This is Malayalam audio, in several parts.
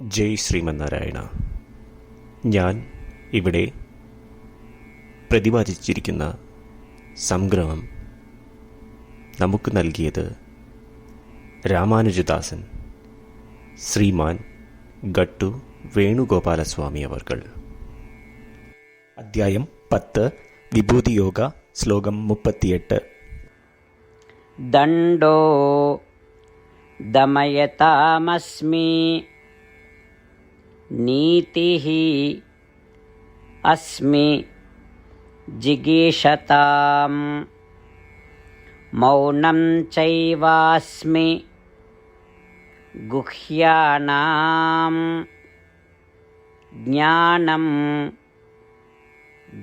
ജയ് ശ്രീമന്നാരായണ. ഞാൻ ഇവിടെ പ്രതിപാദിച്ചിരിക്കുന്ന സംഗ്രഹം നമുക്ക് നൽകിയത് രാമാനുജദാസൻ ശ്രീമാൻ ഗട്ടു വേണുഗോപാലസ്വാമി അവർകൾ. അദ്ധ്യായം പത്ത് വിഭൂതിയോഗ ശ്ലോകം മുപ്പത്തിയെട്ട്. ദണ്ഡോ ദമയതാമസ്മി नीतिः अस्मि जिगीषताम्। मौनं चैवास्मि गुह्यानां ज्ञानं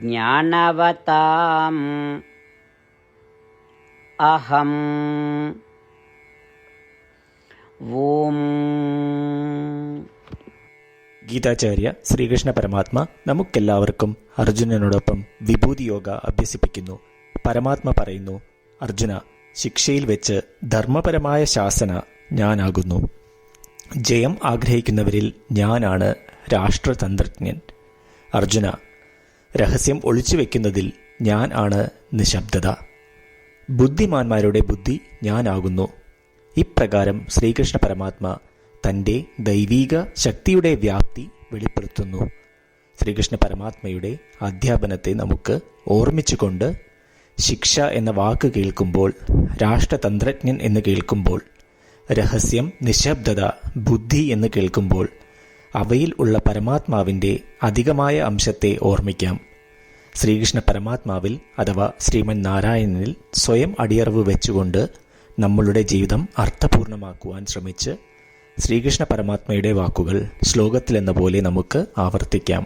ज्ञानवताम्। അഹം ഗീതാചാര്യ ശ്രീകൃഷ്ണ പരമാത്മ നമുക്കെല്ലാവർക്കും അർജുനനോടൊപ്പം വിഭൂതി യോഗ അഭ്യസിപ്പിക്കുന്നു. പരമാത്മ പറയുന്നു അർജുന ശിക്ഷയിൽ വെച്ച് ധർമ്മപരമായ ശാസന ഞാനാകുന്നു. ജയം ആഗ്രഹിക്കുന്നവരിൽ ഞാനാണ് രാഷ്ട്രതന്ത്രജ്ഞൻ. അർജുന രഹസ്യം ഒളിച്ചു വെക്കുന്നതിൽ ഞാൻ ആണ് നിശബ്ദത. ബുദ്ധിമാന്മാരുടെ ബുദ്ധി ഞാനാകുന്നു. ഇപ്രകാരം ശ്രീകൃഷ്ണ പരമാത്മ തന്റെ ദൈവീക ശക്തിയുടെ വ്യാപ്തി വെളിപ്പെടുത്തുന്നു. ശ്രീകൃഷ്ണ പരമാത്മയുടെ അധ്യാപനത്തെ നമുക്ക് ഓർമ്മിച്ചുകൊണ്ട് ശിക്ഷ എന്ന വാക്ക് കേൾക്കുമ്പോൾ രാഷ്ട്രതന്ത്രജ്ഞൻ എന്ന് കേൾക്കുമ്പോൾ രഹസ്യം നിശബ്ദത ബുദ്ധി എന്ന് കേൾക്കുമ്പോൾ അവയിൽ ഉള്ള പരമാത്മാവിന്റെ അധികമായ അംശത്തെ ഓർമ്മിക്കാം. ശ്രീകൃഷ്ണ പരമാത്മാവിൽ അഥവാ ശ്രീമൻ നാരായണനിൽ സ്വയം അടിയറവ് വെച്ചുകൊണ്ട് നമ്മളുടെ ജീവിതം അർത്ഥപൂർണമാക്കുവാൻ ശ്രമിച്ച് ശ്രീകൃഷ്ണ പരമാത്മയുടെ വാക്കുകൾ ശ്ലോകത്തിലെന്ന പോലെ നമുക്ക് ആവർത്തിക്കാം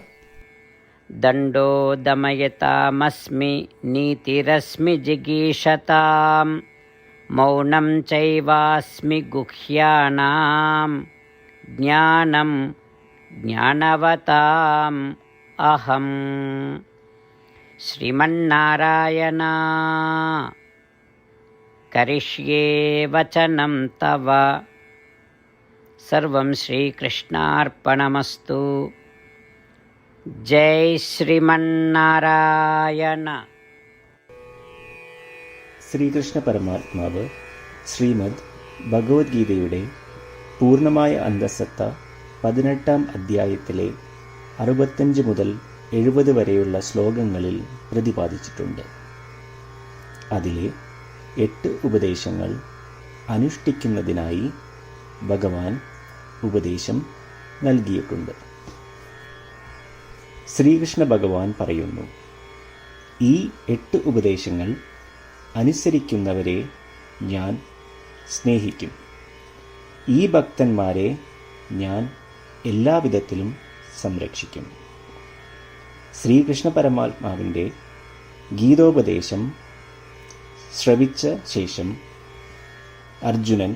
ദണ്ഡോ ദമയതാമസ്മി നീതിരസ്മി ജിഗീഷതാം മൗനം ചൈവാസ്മി ഗുഹ്യാനാം ജ്ഞാനം ജ്ഞാനവതാം അഹം ശ്രീമന്നാരായണ करिष्ये वचनं तव सर्वं श्रीकृष्णार्पणमस्तु जय श्रीमन्नारायण ശ്രീകൃഷ്ണ പരമാത്മാവ് ശ്രീമദ് ഭഗവത്ഗീതയുടെ പൂർണ്ണമായ അന്തസത്ത പതിനെട്ടാം അധ്യായത്തിലെ അറുപത്തഞ്ച് മുതൽ എഴുപത് വരെയുള്ള ശ്ലോകങ്ങളിൽ പ്രതിപാദിച്ചിട്ടുണ്ട് അതിലെ എട്ട് ഉപദേശങ്ങൾ അനുഷ്ഠിക്കുന്നതിനായി ഭഗവാൻ ഉപദേശം നൽകിയിട്ടുണ്ട്. ശ്രീകൃഷ്ണ ഭഗവാൻ പറയുന്നു ഈ എട്ട് ഉപദേശങ്ങൾ അനുസരിക്കുന്നവരെ ഞാൻ സ്നേഹിക്കും. ഈ ഭക്തന്മാരെ ഞാൻ എല്ലാവിധത്തിലും സംരക്ഷിക്കും. ശ്രീകൃഷ്ണ പരമാത്മാവിന്റെ ഗീതോപദേശം ശ്രവിച്ച ശേഷം അർജുനൻ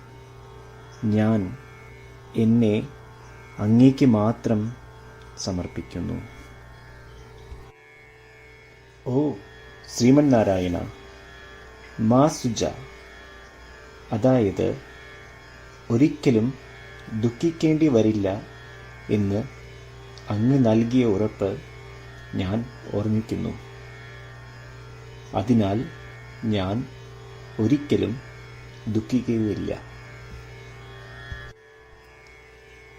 ഞാൻ എന്നെ അങ്ങേക്ക് മാത്രം സമർപ്പിക്കുന്നു. ഓ ശ്രീമന്നാരായണ മാ സുജ അതായത് ഒരിക്കലും ദുഃഖിക്കേണ്ടി വരില്ല എന്ന് അങ്ങ് നൽകിയ ഉറപ്പ് ഞാൻ ഓർമ്മിക്കുന്നു. അതിനാൽ ഞാൻ ഒരിക്കലും ദുഃഖിക്കുകയില്ല.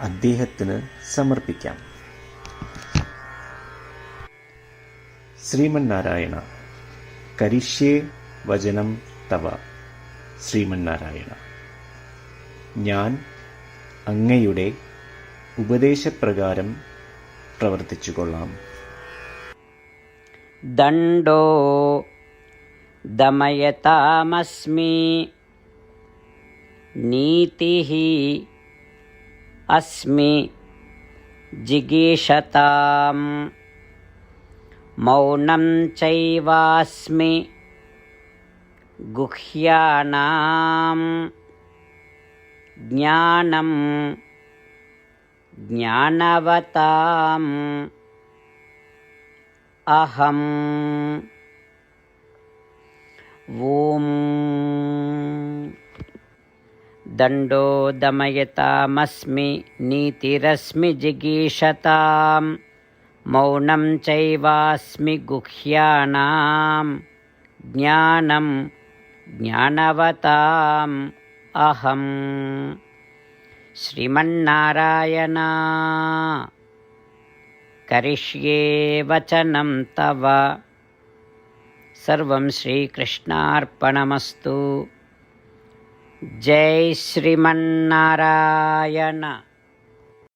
അദ്ദേഹത്തിന് സമർപ്പിക്കാം. ശ്രീമന്നാരായണ കരിഷ്യേ വചനം തവ. ശ്രീമന്നാരായണ ഞാൻ അങ്ങയുടെ ഉപദേശപ്രകാരം പ്രവർത്തിച്ചു കൊള്ളാം ദണ്ഡോ ദമയതാമസ്മി നീതി अस्मि जिगीषताम्। मौनं चैवास्मि गुह्यानां ज्ञानं ज्ञानवताम्। अहम्। ॐ दण्डो दमयतामस्मि नीतिरस्मि जिगीषतां मौनं चैवास्मि गुह्यानां ज्ञानं ज्ञानवताम् अहम् श्रीमन्नारायणा करिष्ये वचनं तव सर्वं श्रीकृष्णार्पणमस्तु జై శ్రీమన్నారాయణ.